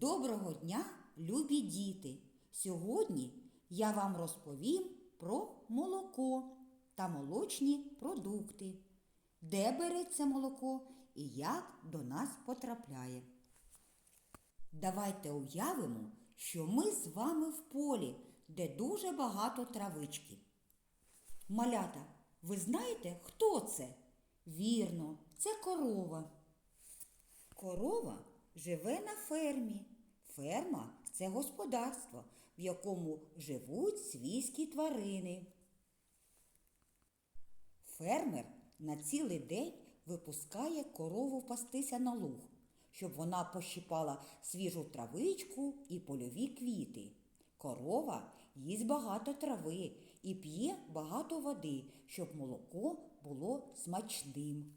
Доброго дня, любі діти! Сьогодні я вам розповім про молоко та молочні продукти, де береться молоко і як до нас потрапляє. Давайте уявимо, що ми з вами в полі, де дуже багато травички. Малята, ви знаєте, хто це? Вірно, це корова. Корова живе на фермі. Ферма це господарство, в якому живуть свійські тварини. Фермер на цілий день випускає корову пастися на луг, щоб вона пощипала свіжу травичку і польові квіти. Корова їсть багато трави і п'є багато води, щоб молоко було смачним.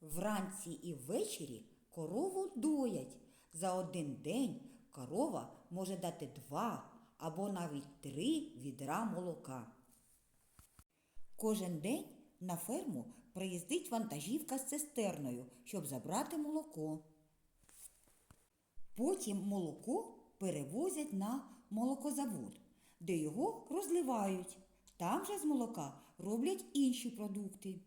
Вранці і ввечері корову доять. За один день корова може дати два або навіть три відра молока. Кожен день на ферму приїздить вантажівка з цистерною, щоб забрати молоко. Потім молоко перевозять на молокозавод, де його розливають. Там же з молока роблять інші продукти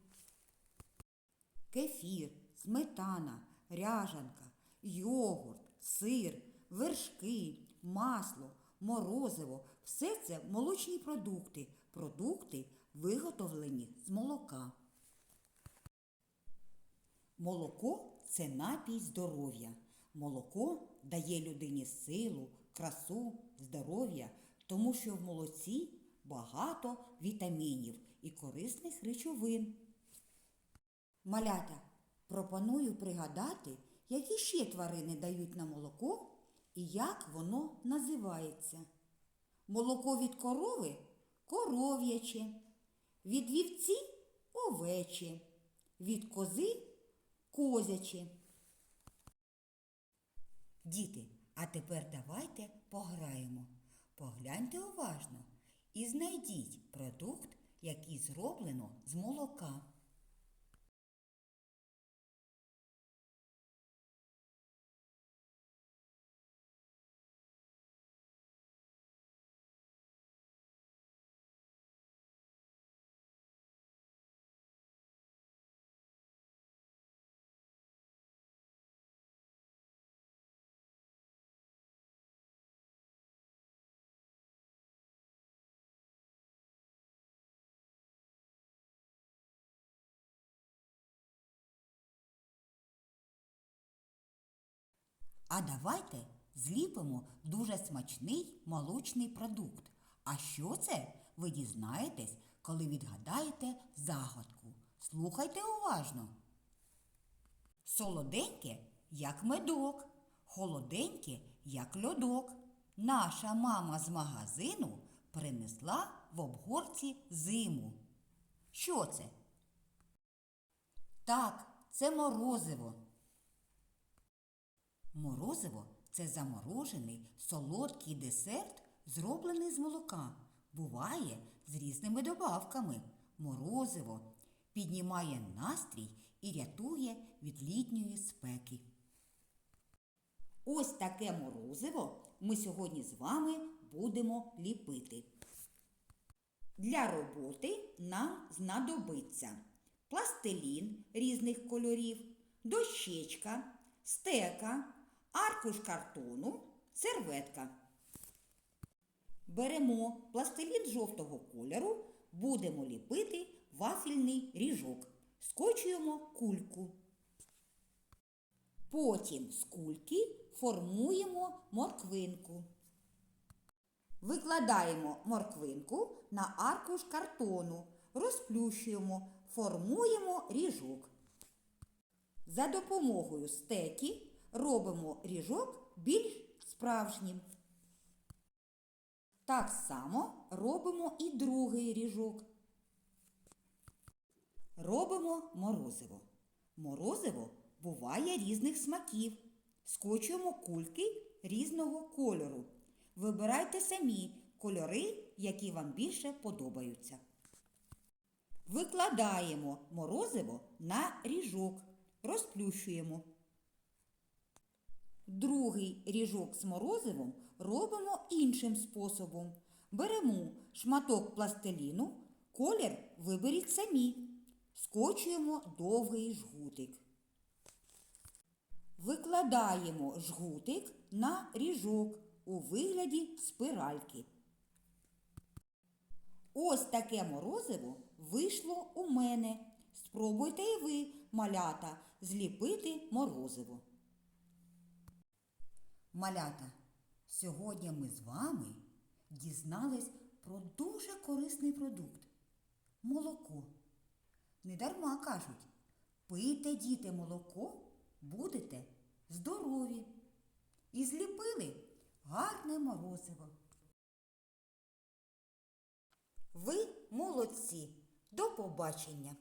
кефір, сметана, ряжанка, йогурт, сир, вершки, масло, морозиво все це молочні продукти, продукти, виготовлені з молока. Молоко це напій здоров'я. Молоко дає людині силу, красу, здоров'я, тому що в молоці багато вітамінів і корисних речовин. Малята, пропоную пригадати, які ще тварини дають на молоко і як воно називається. Молоко від корови коров'яче, від вівці овече, від кози козяче. Діти, а тепер давайте пограємо. Погляньте уважно і знайдіть продукт, який зроблено з молока. А давайте зліпимо дуже смачний молочний продукт. А що це? Ви дізнаєтесь, коли відгадаєте загадку. Слухайте уважно. Солоденьке, як медок, холоденьке, як льодок. Наша мама з магазину принесла в обгорці зиму. Що це? Так, це морозиво. Морозиво це заморожений солодкий десерт, зроблений з молока. Буває з різними добавками. Морозиво піднімає настрій і рятує від літньої спеки. Ось таке морозиво ми сьогодні з вами будемо ліпити. Для роботи нам знадобиться пластилін різних кольорів, дощечка, стека, аркуш картону, серветка. Беремо пластилін жовтого кольору, будемо ліпити вафельний ріжок. Скочуємо кульку. Потім з кульки формуємо морквинку. Викладаємо морквинку на аркуш картону, розплющуємо, формуємо ріжок. За допомогою стеки робимо ріжок більш справжнім. Так само робимо і другий ріжок. Робимо морозиво. Морозиво буває різних смаків. Скочуємо кульки різного кольору. Вибирайте самі кольори, які вам більше подобаються. Викладаємо морозиво на ріжок, розплющуємо. Другий ріжок з морозивом робимо іншим способом. Беремо шматок пластиліну, колір виберіть самі. Скочуємо довгий жгутик. Викладаємо жгутик на ріжок у вигляді спиральки. Ось таке морозиво вийшло у мене. Спробуйте і ви, малята, зліпити морозиво. Малята, сьогодні ми з вами дізнались про дуже корисний продукт молоко. Недарма кажуть, пийте, діти, молоко, будете здорові. І зліпили гарне морозиво. Ви молодці. До побачення!